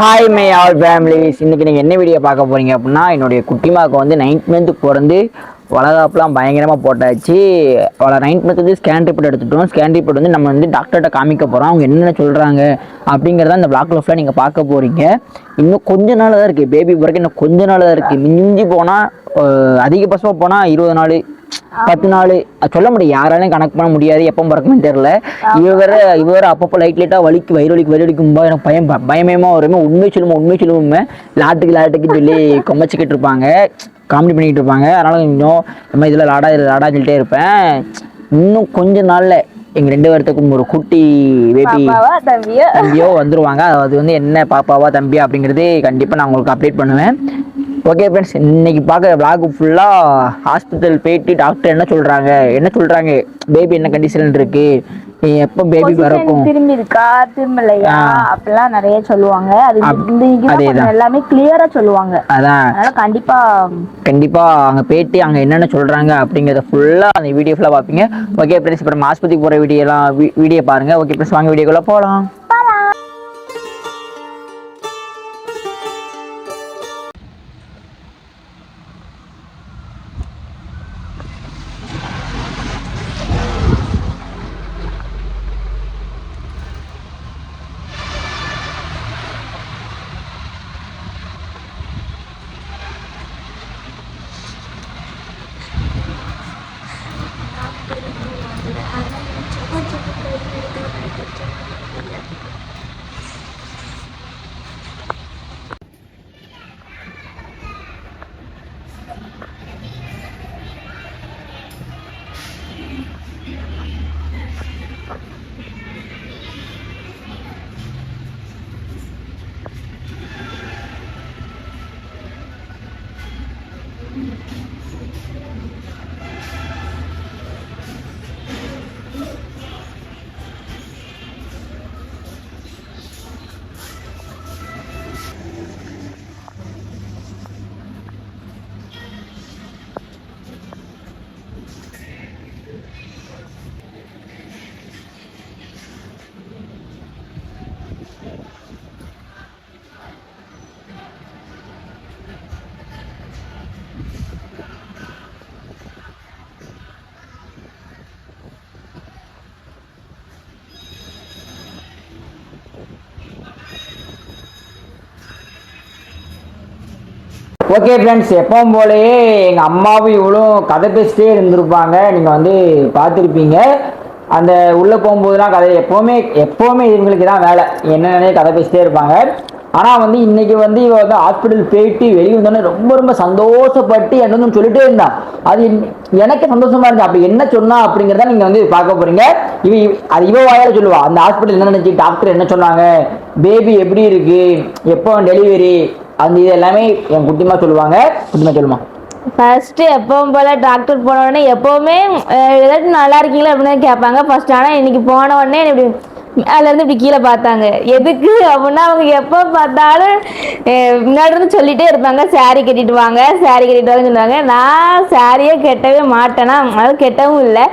Hi my all families இன்னைக்கு நீங்கள் என்ன வீடியோ பார்க்க போகிறீங்க அப்படின்னா என்னுடைய குட்டிமாவுக்கு வந்து நைன்த் மந்த்து பிறந்து வளகாப்புலாம் பயங்கரமாக போட்டாச்சு. அவளை நைன்த் மந்த் வந்து ஸ்கேன் ரிப்போர்ட் எடுத்துட்டோம். ஸ்கேன் ரிப்போர்ட் வந்து நம்ம வந்து டாக்டர்கிட்ட காமிக்க போகிறோம் அவங்க என்னென்ன சொல்கிறாங்க அப்படிங்கிறத இந்த பிளாக் லஃப்லாம் நீங்கள் பார்க்க போகிறீங்க இன்னும் கொஞ்ச நாள் தான் இருக்குது பேபி பிறகு இன்னும் கொஞ்ச நாள் தான் இருக்குது மிஞ்சி போனால் அதிகபட்சமாக போனால் இருபது நாள் பத்து நாள் சொல்ல முடியும் யாராலையும் கணக்கு பண்ண முடியாது எப்போ பிறக்குன்னு தெரியல. இவர் இவர் அப்பப்போ லைட் லைட்டாக வலிக்கு வயிறு வலிக்கு வயிறு வலிக்கும்போது எனக்கு பயம் ப- பயமயமா வருமே உண்மை சொல்லுமா உண்மை சொல்லுவோமே லாட்டுக்கு லாட்டுக்குன்னு சொல்லி கொமச்சிக்கிட்டு இருப்பாங்க. காமெடி பண்ணிக்கிட்டு இருப்பாங்க. அதனால இன்னும் நம்ம இதில் லாடா இதில் லாடா சொல்லிட்டே இருப்பேன். இன்னும் கொஞ்ச நாள்ல எங்க ரெண்டு பேர்த்துக்கும் ஒரு குட்டி பேபி தம்பியோ? வந்துருவாங்க. அது வந்து என்ன பாப்பாவா தம்பியா அப்படிங்கிறது கண்டிப்பாக நான் உங்களுக்கு அப்டேட் பண்ணுவேன். ஓகே ஃப்ரெண்ட்ஸ் இன்னைக்கு பார்க்குற vlog ஃபுல்லாக ஹாஸ்பிட்டல் போயிட்டு டாக்டர் என்ன சொல்கிறாங்க என்ன சொல்கிறாங்க பேபி என்ன கண்டிஷன் இருக்கு? எப்போ பேபி பிறக்கும்? திரும்பி இருக்கா திரும்பலையா அப்படிலாம் நிறைய சொல்லுவாங்க. அது எல்லாமே கிளியரா சொல்லுவாங்க. அதான். கண்டிப்பா கண்டிப்பாக அங்கே போயிட்டு அங்கே என்னென்ன சொல்கிறாங்க அப்படிங்கிறத ஃபுல்லாக அந்த வீடியோ ஃபுல்லாக பார்ப்பீங்க. ஓகே ஃப்ரெண்ட்ஸ் இப்போ நம்ம ஆஸ்பத்திரிக்கு போகிற வீடியோலாம் வீடியோ பாருங்கள் ஓகே ஃப்ரெண்ட்ஸ் வாங்க வீடியோக்குள்ளே போகலாம் ஓகே ஃப்ரெண்ட்ஸ் எப்பவும் போலயே எங்கள் அம்மாவும் இவ்வளோ கதை பேசிட்டே இருந்திருப்பாங்க. நீங்கள் வந்து பார்த்துருப்பீங்க. அந்த உள்ளே போகும்போதெல்லாம் கதை எப்போவுமே எப்போவுமே இவங்களுக்கு தான் வேலை. என்னென்ன கதை பேசிட்டே இருப்பாங்க. ஆனால் வந்து இன்னைக்கு வந்து இவ வந்து ஹாஸ்பிட்டல் போயிட்டு வெளியே வந்தோடனே ரொம்ப ரொம்ப சந்தோஷப்பட்டு என்ன சொல்லிட்டே இருந்தான் அது எனக்கு சந்தோஷமா இருந்துச்சு. அப்படி என்ன சொன்னா அப்படிங்கிறத நீங்கள் வந்து பார்க்க போறீங்க. இவ இவ- அது இவ வாயால சொல்லுவா. அந்த ஹாஸ்பிட்டல் என்ன நினைச்சு டாக்டர் என்ன சொன்னாங்க? பேபி எப்படி இருக்கு? எப்போ டெலிவரி அந்த இது எல்லாமே என் குட்டிமா சொல்லுவாங்க. குட்டிமா சொல்லுமா. ஃபர்ஸ்ட் எப்பவும் போல டாக்டர் போன உடனே எப்பவுமே ஏதாச்சும் நல்லா இருக்கீங்களா? அப்படின்னு கேட்பாங்க. ஃபர்ஸ்ட் ஆனால் இன்னைக்கு போன உடனே இப்படி அதுல இருந்து இப்படி கீழே பார்த்தாங்க. எதுக்கு அப்படின்னா அவங்க எப்போ பார்த்தாலும் முன்னாடி இருந்து சொல்லிட்டே இருப்பாங்க saree கட்டிட்டு வாங்க saree கட்டிட்டு வாங்கன்னு சொல்லுவாங்க. நான் சாரியே கெட்டவே மாட்டேனா? அது கெட்டவும் இல்லை.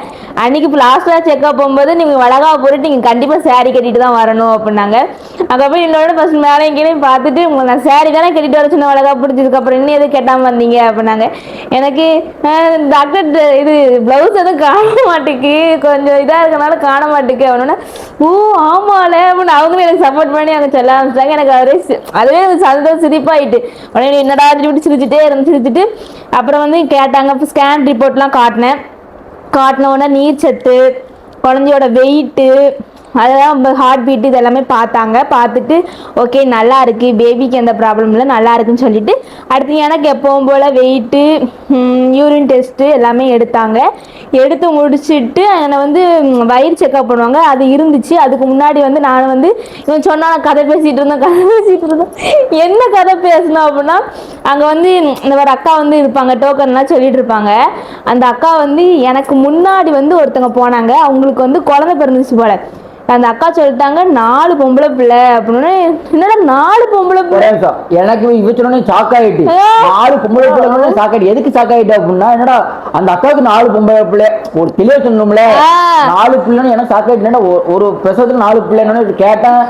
அன்னைக்கு இப்போ லாஸ்ட்டாக செக்அப் போகும்போது நீங்கள் வளகா போட்டு நீங்கள் கண்டிப்பாக saree கட்டிட்டு தான் வரணும் அப்படின்னாங்க. அதுக்கப்புறம் என்னோட பசங்க மேலே எங்கேயும் பார்த்துட்டு உங்களை நான் saree தானே கட்டிட்டு வர சொன்ன வளகா பிடிச்சதுக்கப்புறம் இன்னும் எதுவும் கெட்டாமல் வந்தீங்க? அப்படின்னாங்க. எனக்கு டாக்டர் இது ப்ளவுஸ் எதுவும் காண மாட்டேக்கு கொஞ்சம் இதாக இருக்கனால காண மாட்டேக்கு அப்படின்னா ஊ ஆமால அப்படின்னு அவங்களும் எனக்கு சப்போர்ட் பண்ணி அவங்க சொல்ல ஆரம்பிச்சாங்க எனக்கு அவரே சி- அதுவே எனக்கு சந்தோஷம் சிரிப்பாயிட்டு. உடனே என்னடா இப்படி சிரிச்சுட்டே இருந்து சிரிச்சுட்டு அப்புறம் வந்து கேட்டாங்க அப்போ ஸ்கேன் ரிப்போர்ட்லாம் காட்டினேன். காட்டின உடனே நீர் சத்து குழந்தையோட வெயிட்டு அதெல்லாம் ஹார்ட் பீட் இது எல்லாமே பார்த்தாங்க. பார்த்துட்டு ஓகே நல்லா இருக்குது பேபிக்கு எந்த ப்ராப்ளம் இல்லை நல்லா இருக்குன்னு சொல்லிட்டு அடுத்து எனக்கு எப்பவும் போல் வெயிட்டு யூரின் டெஸ்ட்டு எல்லாமே எடுத்தாங்க. எடுத்து முடிச்சுட்டு என்னை வந்து வயிறு செக்அப் பண்ணுவாங்க. அது இருந்துச்சு. அதுக்கு முன்னாடி வந்து நான் வந்து இவன் சொன்னால் கதை பேசிகிட்டு இருந்தேன் கதை பேசிகிட்டு இருந்தேன். என்ன கதை பேசணும் அப்படின்னா அங்கே வந்து இந்த ஒரு அக்கா வந்து இருப்பாங்க டோக்கன்லாம் சொல்லிட்டு இருப்பாங்க. அந்த அக்கா வந்து எனக்கு முன்னாடி வந்து ஒருத்தவங்க போனாங்க. அவங்களுக்கு வந்து குழந்தை பிறந்துச்சு போல. அந்த அக்கா சொல்லிட்டாங்க நாலு பொம்பளை பிள்ளை. அப்படின்னு என்னடா நாலு பொம்பளை பிள்ளை? எனக்கு இவ சொன்னோடனே ஆ. நாலு பொம்பளை பிள்ளை ஷாக் ஆயிட்டு. எதுக்கு ஷாக் ஆயிட்டு அப்படின்னா என்னடா அந்த அக்காவுக்கு நாலு பொம்பளை பிள்ளை. ஒரு தெளிவா சொல்லணும்ல ஆ. நாலு பிள்ளைன்னு எனக்கு ஒ- ஒரு பிரசவத்துல நாலு பிள்ளைன்னு கேட்டேன். கேட்டா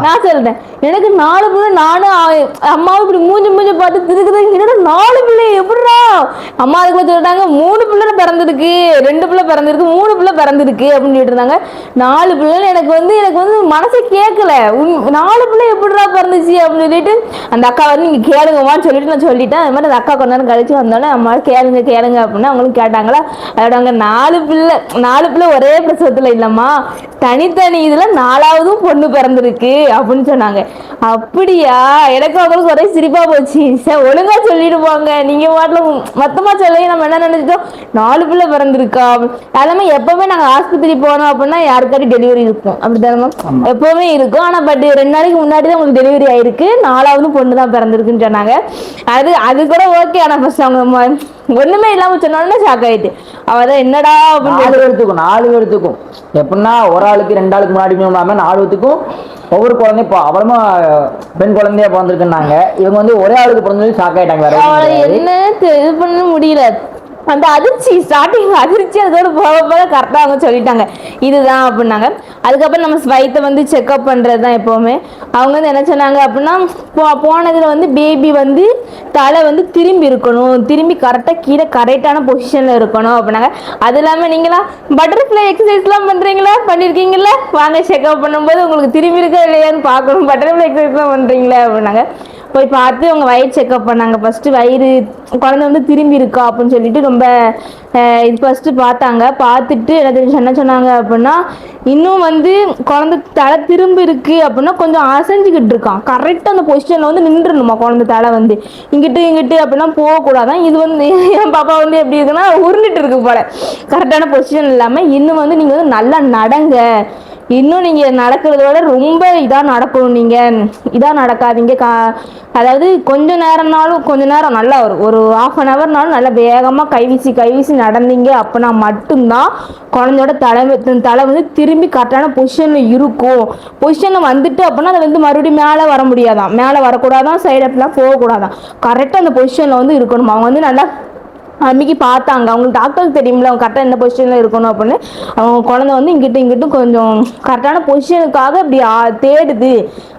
நான் சொல்றேன். எனக்கு- நாலு பிள்ளை நானும் அம்மாவும் இப்படி மூஞ்சி மூஞ்சி பார்த்து திருக்குது. என்னடா நாலு பிள்ளை? எப்படிடா? அம்மா அதுக்குள்ள சொல்லிட்டாங்க மூணு பிள்ளை பிறந்திருக்கு ரெண்டு பிள்ளை பிறந்திருக்கு மூணு பிள்ளை பிறந்திருக்கு அப்படின்னு சொல்லிட்டு நாலு பிள்ளை எனக்கு வந்து எனக்கு வந்து மனசு கேட்கல. உன்- நாலு பிள்ளை எப்படிடா பிறந்துச்சு? அப்படின்னு சொல்லிட்டு அந்த அக்கா வந்து நீங்க கேளுங்கம்மான்னு சொல்லிட்டு நான் சொல்லிட்டேன். அது மாதிரி அந்த அக்கா கொஞ்ச நேரம் கழிச்சு வந்தோடனே அம்மா கேளுங்க கேளுங்க அப்படின்னு அவங்களும் கேட்டாங்களா. அதோட அவங்க நாலு பிள்ளை நாலு பிள்ளை ஒரே பிரசவத்துல இல்லம்மா. தனித்தனி இதுல நாலாவதும் பொண்ணு பிறந்திருக்கு அப்படின்னு சொன்னாங்க. அப்படியா? எனக்கு அவங்களுக்கு ஒரே சிரிப்பா போச்சு. சார் ஒழுங்கா சொல்லிட்டு போங்க நீங்க பாட்டுல மொத்தமா சொல்லி நம்ம என்ன நினைச்சிட்டோம்? நாலு பிள்ளை பிறந்திருக்கா. எல்லாமே எப்பவுமே நாங்க ஆஸ்பத்திரி போனோம் அப்படின்னா யாருக்காட்டி டெலிவரி இருக்கும். அப்படிதானே எப்பவுமே இருக்கும். ஆனா பட் ரெண்டு நாளைக்கு முன்னாடி தான் உங்களுக்கு டெலிவரி ஆயிருக்கு. நாலாவது பொண்ணு தான் பிறந்திருக்குன்னு சொன்னாங்க. அது அது கூட ஓகே ஆனா ஃபர்ஸ்ட் அவங்க ஒண்ணுமே இல்லாம சொன்னோடனே ஷாக் ஆயிட்டு. அவதான் என்னடா நாலு பேர்த்துக்கும் நாலு பேர்த்துக்கும். எப்படின்னா ஒரு ஆளுக்கு ரெண்டு ஆளுக்கு முன்னாடி இல்லாம நாலு பேர்த்துக்கும் ஒவ்வொரு குழந்தை இப்போ அவளுமா பெண் குழந்தையா பிறந்திருக்குன்னாங்க. இவங்க வந்து ஒரே ஆளுக்கு பிறந்தது ஷாக் ஆயிட்டாங்க வேற. என்ன இது பண்ண முடியல. அந்த அதிர்ச்சி ஸ்டார்டிங் அதிர்ச்சி அதோட போக போக கரெக்டாக அவங்க சொல்லிட்டாங்க. இதுதான் அப்படின்னாங்க. அதுக்கப்புறம் நம்ம ஸ்வைத்தை வந்து செக்அப் பண்ணுறது தான் எப்போவுமே. அவங்க வந்து என்ன சொன்னாங்க அப்படின்னா போ போனதில் வந்து பேபி வந்து தலை வந்து திரும்பி இருக்கணும். திரும்பி கரெக்டாக கீழே கரெக்டான பொசிஷனில் இருக்கணும் அப்படின்னாங்க. அது இல்லாமல் நீங்களாம் பட்டர்ஃப்ளை எக்ஸசைஸ்லாம் பண்ணுறீங்களா பண்ணியிருக்கீங்களா வாங்க செக்அப் பண்ணும்போது உங்களுக்கு திரும்பி இருக்கா இல்லையான்னு பார்க்கணும். பட்டர்ஃப்ளை எக்ஸசைஸ்லாம் பண்ணுறீங்களா அப்படின்னாங்க. போய் பார்த்து அவங்க வயிறு செக்அப் பண்ணாங்க. ஃபஸ்ட்டு வயிறு குழந்தை வந்து திரும்பி இருக்கா அப்படின்னு சொல்லிட்டு ரொம்ப இது ஃபஸ்ட்டு பார்த்தாங்க. பார்த்துட்டு என்ன என்ன சொன்னாங்க அப்படின்னா இன்னும் வந்து குழந்தை தலை திரும்பி இருக்கு அப்படின்னா கொஞ்சம் அசைஞ்சுக்கிட்டு இருக்கான். கரெக்டாக அந்த பொசிஷனில் வந்து நின்றுணுமா குழந்தை தலை வந்து. இங்கிட்டு இங்கிட்டு அப்படின்னா போகக்கூடாதான் இது வந்து என் பாப்பா வந்து எப்படி இருக்குன்னா உருண்டுட்டு இருக்கு போல. கரெக்டான பொசிஷன் இல்லாமல் இன்னும் வந்து நீங்கள் வந்து நல்லா நடங்க. இன்னும் நீங்க நடக்கிறதோட ரொம்ப இதாக நடக்கணும் நீங்கள் இதாக நடக்காதீங்க. கா அதாவது கொஞ்ச நேரம்னாலும் கொஞ்ச நேரம் நல்லா ஒரு ஒரு ஆஃப் அன் ஹவர்னாலும் நல்லா வேகமாக கைவீசி கைவீசி நடந்தீங்க அப்படின்னா மட்டும்தான் குழந்தையோட தலை தலை வந்து திரும்பி கரெக்டான பொசிஷனில் இருக்கும். பொசிஷனில் வந்துட்டு அப்படின்னா அதை வந்து மறுபடியும் மேலே வர முடியாதான். மேலே வரக்கூடாதான் சைடு அப்படிலாம் போகக்கூடாதான். கரெக்டாக அந்த பொசிஷனில் வந்து இருக்கணும். அவங்க வந்து நல்லா அன்னைக்கு பார்த்தாங்க. அவங்களுக்கு டாக்டருக்கு தெரியும்ல அவங்க கரெக்டாக என்ன பொசிஷனில் இருக்கணும் அப்படின்னு. அவங்க குழந்தை வந்து இங்கிட்டும் இங்கிட்டும் கொஞ்சம் கரெக்டான பொசிஷனுக்காக இப்படி தேடுது.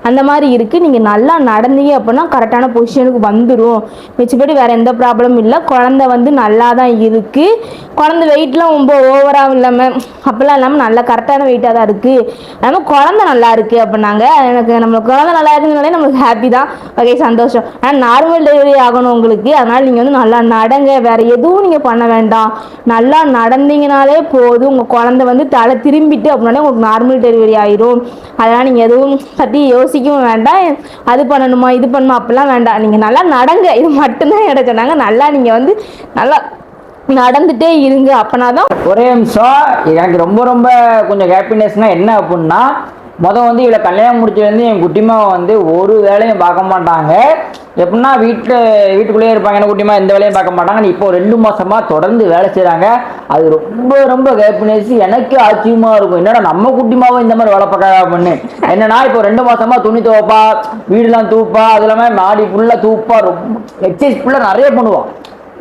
அந்த மாதிரி இருக்குது நீங்கள் நல்லா நடந்தீங்க அப்படின்னா கரெக்டான பொசிஷனுக்கு வந்துடும் மிச்சபடி வேறு எந்த ப்ராப்ளமும் இல்லை. குழந்தை வந்து நல்லா தான் இருக்குது குழந்தை வெயிட்லாம் ரொம்ப ஓவராகவும் இல்லாமல் அப்போல்லாம் இல்லாமல் நல்லா கரெக்டான வெயிட்டாக தான் இருக்குது அதனால் குழந்தை நல்லா இருக்குது அப்படின்னாங்க. எனக்கு நம்ம குழந்தை நல்லா இருக்குனாலே நம்மளுக்கு ஹாப்பி தான். ஓகே சந்தோஷம். ஆனால் நார்மல் டெலிவரி ஆகணும் உங்களுக்கு. அதனால் நீங்கள் வந்து நல்லா நடங்க. வேறு எதுவும் நீங்கள் பண்ண வேண்டாம். நல்லா நடந்தீங்கனாலே போதும். உங்கள் குழந்தை வந்து தலை திரும்பிட்டு அப்படின்னாலே உங்களுக்கு நார்மல் டெலிவரி ஆயிரும். அதனால் நீங்கள் எதுவும் பற்றி யோசிக்கவும் வேண்டாம். அது பண்ணணுமா இது பண்ணணுமா அப்படிலாம் வேண்டாம். நீங்கள் நல்லா நடங்க. இது மட்டும்தான் இட சொன்னாங்க. நல்லா நீங்கள் வந்து நல்லா நடந்துட்டே இருங்க. அப்பனா தான் ஒரே நிமிஷம். எனக்கு ரொம்ப ரொம்ப கொஞ்சம் ஹாப்பினஸ்னால் என்ன அப்படின்னா மொதல் வந்து இவளை கல்யாணம் முடிச்சதுலேருந்து என் குட்டிமா வந்து ஒரு வேலையும் பார்க்க மாட்டாங்க. எப்படின்னா வீட்டில் வீட்டுக்குள்ளேயே இருப்பாங்க. என்ன குட்டிமா எந்த வேலையும் பார்க்க மாட்டாங்க. இப்போ ரெண்டு மாசமா தொடர்ந்து வேலை செய்கிறாங்க அது ரொம்ப ரொம்ப ஹாப்பினஸ் எனக்கு ஆச்சரியமா இருக்கும். என்னடா நம்ம குட்டிமாவும் இந்த மாதிரி வேலை பார்க்க பண்ணு? என்னன்னா இப்போ ரெண்டு மாசமா துணி துவைப்பா வீடுலாம் தூப்பா அது இல்லாமல் மாடி ஃபுல்லாக தூப்பா ரொம்ப எக்ஸசைஸ் ஃபுல்லாக நிறைய பண்ணுவான்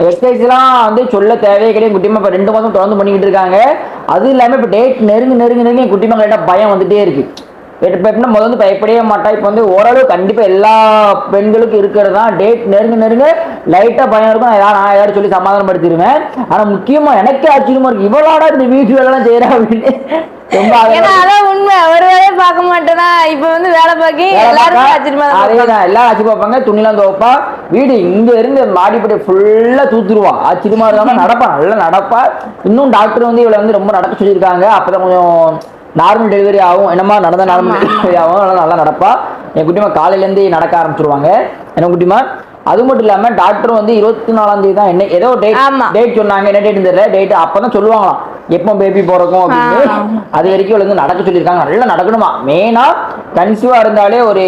எக்ஸசைஸ்லாம் வந்து சொல்ல தேவையே கிடையாது. குட்டிமா இப்போ ரெண்டு மாதம் தொடர்ந்து பண்ணிக்கிட்டு இருக்காங்க. அது இல்லாமல் இப்போ டேட் நெருங்கி நெருங்கி நெருங்கி என் குட்டிமா கரெக்டாக பயம் வந்துட்டே இருக்குது இப்போ எப்படின்னா முதல்ல வந்து பயப்படவே மாட்டா. இப்போ வந்து ஓரளவு கண்டிப்பாக எல்லா பெண்களுக்கும் இருக்கிறது தான் டேட் நெருங்க நெருங்க லைட்டாக பயம் இருக்கும். நான் யார் நான் யாரும் சொல்லி சமாதானப்படுத்திடுவேன் ஆனால் முக்கியமாக எனக்கே ஆச்சரியமா இருக்கு. இவ்வளோடா இந்த வீட்டு வேலைலாம் செய்கிறா அப்படின்னு. உண்மை. ஒரு வேலையை பார்க்க மாட்டேனா இப்போ வந்து வேலை பார்க்க எல்லாருக்கும் ஆச்சரியமா. அதேதான். எல்லாரும் ஆச்சு பார்ப்பாங்க. துணிலாம் துவைப்பா. வீடு இங்க இருந்து மாடிப்படி ஃபுல்லா தூத்துருவா. ஆச்சரியமா இருக்காம நடப்பா. நல்லா நடப்பா. இன்னும் டாக்டர் வந்து இவளை வந்து ரொம்ப நடக்க சொல்லியிருக்காங்க. அப்பதான் கொஞ்சம் நார்மல் டெலிவரி ஆகும். என்னமா நடந்தா நார்மல் டெலிவரி ஆகும். அதனால நல்லா நடப்பா. என் குட்டிமா காலையில இருந்து நடக்க ஆரம்பிச்சிருவாங்க. என்ன குட்டிமா அது மட்டும் இல்லாம டாக்டர் வந்து இருபத்தி நாலாம் தேதி தான் என்ன ஏதோ டேட். டேட் சொன்னாங்க. என்ன டேட் தெரியல. டேட் அப்பதான் சொல்லுவாங்களாம். எப்போ பேபி பிறக்கும் அப்படின்னு. அது வரைக்கும் வந்து நடக்க சொல்லியிருக்காங்க. நல்லா நடக்கணுமா? மெயினா கன்சீவா இருந்தாலே ஒரு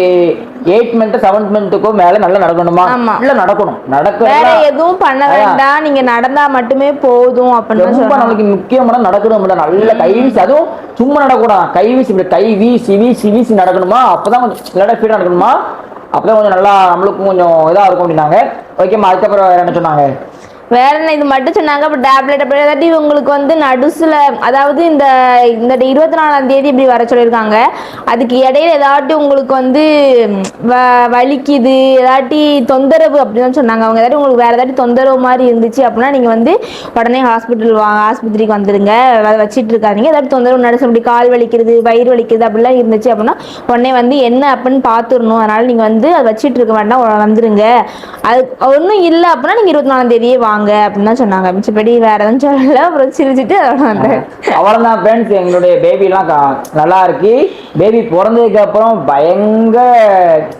எயிட் மந்த் செவன்த் மந்த்துக்கும் மேல நல்லா நடக்கணுமா. நல்லா நடக்கணும். வேற நடக்க எதுவும் பண்ண. வேண்டாம். நீங்க நடந்தா மட்டுமே போதும் அப்படின்னு ரொம்ப நம்மளுக்கு முக்கியமான நடக்கணும் நல்ல கை வீசி அதுவும் சும்மா நடக்கூடாது. கை வீசி இப்படி கை வீசி வீசி வீசி நடக்கணுமா? அப்பதான் கொஞ்சம் இல்லாட்டா ஸ்பீடாக நடக்கணுமா? அப்பதான் கொஞ்சம் நல்லா நம்மளுக்கும் கொஞ்சம் இதா இருக்கும் அப்படின்னாங்க. ஓகேம்மா அதுக்கப்புறம் வேற என்ன சொன்னாங்க? வேற என்ன இது மட்டும் சொன்னாங்க அப்போ டேப்லெட் அப்படி இல்லாட்டி உங்களுக்கு வந்து நடுசில் அதாவது இந்த இந்த இருபத்தி நாலாம் தேதி இப்படி வர சொல்லியிருக்காங்க. அதுக்கு இடையில ஏதாட்டி உங்களுக்கு வந்து வ- வலிக்குது ஏதாட்டி தொந்தரவு அப்படின்னு சொன்னாங்க. அவங்க ஏதாட்டி உங்களுக்கு வேற ஏதாட்டி தொந்தரவு மாதிரி இருந்துச்சு அப்படின்னா நீங்கள் வந்து உடனே ஹாஸ்பிட்டல் வாங்க ஆஸ்பத்திரிக்கு வந்துடுங்க அதை வச்சுட்டு இருக்காதிங்க. ஏதாட்டி தொந்தரவு நடுசு அப்படி கால் வலிக்கிறது வயிறு வலிக்கிறது அப்படிலாம் இருந்துச்சு அப்படின்னா உடனே வந்து என்ன அப்படின்னு பார்த்துடணும். அதனால் நீங்கள் வந்து அதை வச்சுட்டு இருக்க வேண்டாம். வந்துடுங்க வந்துருங்க. அது ஒன்றும் இல்லை அப்படின்னா நீங்கள் இருபத்தி நாலாம் தேதியே வாங்க. அப்படின்னு தான் சொன்னாங்க. மிச்சப்படி வேற எதுவும் சொல்லல. அப்புறம் சிரிச்சிட்டு அதோட வந்தேன் அவ்வளோதான் ஃப்ரெண்ட்ஸ் எங்களுடைய பேபிலாம் நல்லா இருக்கு. பேபி பிறந்ததுக்கு அப்புறம் பயங்கர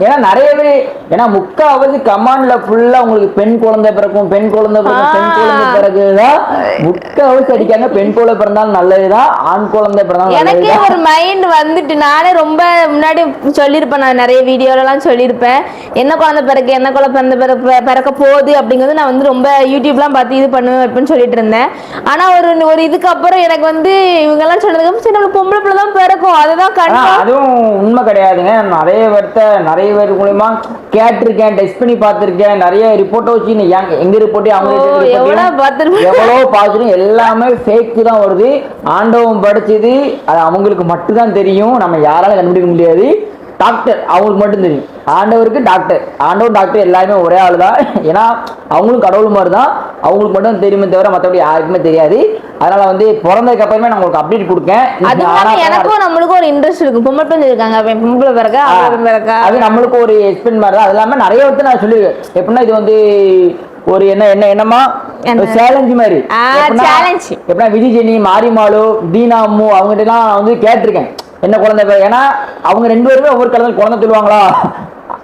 ஏன்னா நிறைய பேர் ஏன்னா முக்காவது கமாண்ட்ல ஃபுல்லா உங்களுக்கு பெண் குழந்தை பிறக்கும் பெண் குழந்தை பிறக்கும் பெண் குழந்தை பிறகுதான் முக்காவது அடிக்காங்க பெண் குழந்தை பிறந்தாலும் நல்லதுதான் ஆண் குழந்தை பிறந்தாலும் எனக்கே ஒரு மைண்ட் வந்துட்டு நானே ரொம்ப முன்னாடி சொல்லியிருப்பேன் நான் நிறைய வீடியோலலாம் சொல்லியிருப்பேன். என்ன குழந்தை பிறக்க என்ன குழந்தை பிறந்த பிறக்க போகுது அப்படிங்கிறது நான் வந்து ரொம்ப யூடியூப்லாம் பார்த்து இது பண்ணுவேன் வைப்பேன்னு சொல்லிட்டு இருந்தேன். ஆனா ஒரு ஒரு இதுக்கு அப்புறம் எனக்கு வந்து இவங்கெல்லாம் சொன்னதுக்கு சரி நம்ம பொம்பளை பிள்ளை தான் பிறக்கும். கண்டிப்பா. அதுவும் உண்மை கிடையாதுங்க. நிறைய பேர்த்த நிறைய பேர் மூலியமா கேட்டிருக்கேன் டெஸ்ட் பண்ணி பார்த்திருக்கேன். நிறைய ரிப்போர்ட்டை வச்சு எங்க- ரிப்போர்ட்டையும் அவங்க ஐயும் பார்த்திருப்பேன். எவ்வளவு பார்த்துட்டு எல்லாமே ஃபேக்கு தான் வருது. ஆண்டவன் படிச்சது அது அவங்களுக்கு மட்டும்தான் தெரியும். நம்ம யாராலும் கண்டுபிடிக்க முடியாது. டாக்டர். அவங்களுக்கு மட்டும் தெரியும். ஆண்டவருக்கு டாக்டர். ஆண்டவர் டாக்டர் எல்லாருமே ஒரே ஆள் தான் ஏன்னா அவங்களும் கடவுள் மாதிரி தான் அவங்களுக்கு மட்டும் தெரியுமே தவிர மற்றபடி யாருக்குமே தெரியாது. அதனால வந்து பிறந்ததுக்கு அப்புறமே நான் உங்களுக்கு அப்டேட் கொடுக்கேன். அது எனக்கும் நம்மளுக்கும் ஒரு இன்ட்ரெஸ்ட் இருக்கும் பொம்பளை பிள்ளை இருக்காங்க. பொம்பளை பிறக்கா அது நம்மளுக்கு ஒரு எக்ஸ்பென்ட் மாதிரி தான் அது இல்லாம நிறைய இடத்துல நான் சொல்லியிருக்கேன். எப்படின்னா இது வந்து ஒரு என்ன என்ன என்னமா என்ன? சேலஞ்சு மாதிரி. எப்படின்னா- விஜய் ஜெனி மாரிமாலு தீனாமு அவங்ககிட்ட எல்லாம் வந்து கேட்டிருக்கேன். என்ன குழந்தை ஏன்னா அவங்க ரெண்டு பேருமே ஒவ்வொரு குழந்தை குழந்தை சொல்லுவாங்களா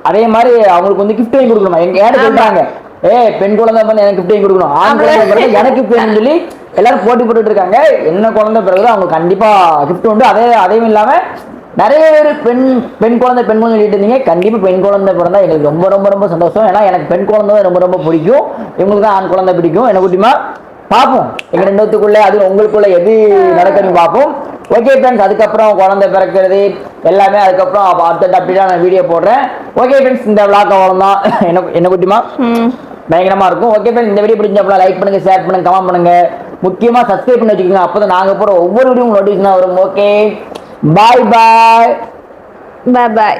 அதே மாதிரி அவங்களுக்கு வந்து கிஃப்ட் வாங்கி கொடுக்கணும்? எங்க ஏட சொல்றாங்க? ஏ பெண் குழந்தை வந்து எனக்கு கிஃப்ட் வாங்கி கொடுக்கணும். ஆண் குழந்தை பிறகு எனக்கு வேணும்னு சொல்லி எல்லாரும் போட்டி போட்டுட்டு இருக்காங்க. என்ன குழந்தை பிறகு அவங்க கண்டிப்பா கிஃப்ட் உண்டு. அதே அதையும் இல்லாம நிறைய பேர் பெண் பெண் குழந்தை பெண் குழந்தை சொல்லிட்டு இருந்தீங்க. கண்டிப்பா பெண் குழந்தை பிறந்தா எங்களுக்கு ரொம்ப ரொம்ப ரொம்ப சந்தோஷம். ஏன்னா எனக்கு பெண் குழந்தை ரொம்ப ரொம்ப பிடிக்கும். இவங்களுக்கு தான் ஆண் குழந்தை பிடிக்கும். என்ன குட்டிமா பார்ப்போம். எங்க ரெண்டு பேத்துக்குள்ள அது உங்களுக்குள்ள எது நடக்குதுன்னு பார்ப்போம். ஓகே ஃப்ரெண்ட்ஸ் அதுக்கப்புறம் குழந்தை பிறக்கிறது எல்லாமே அதுக்கப்புறம் அப்ப அடுத்தடுத்து அப்படியே நான் வீடியோ போடுறேன். ஓகே ஃப்ரெண்ட்ஸ் இந்த விளாக் அவ்வளோதான் என்ன என்ன குட்டிமா? ம். பயங்கரமா இருக்கும். ஓகே ஃப்ரெண்ட்ஸ் இந்த வீடியோ பிடிச்சப்பலாம் லைக் பண்ணுங்க ஷேர் பண்ணுங்க கமெண்ட் பண்ணுங்க. முக்கியமா சப்ஸ்கிரைப் பண்ணி வச்சுக்கோங்க. அப்பதான் நாங்க போற ஒவ்வொரு வீடியோ நோட்டிஃபிகேஷன் வரும். Okay bye bye bye bye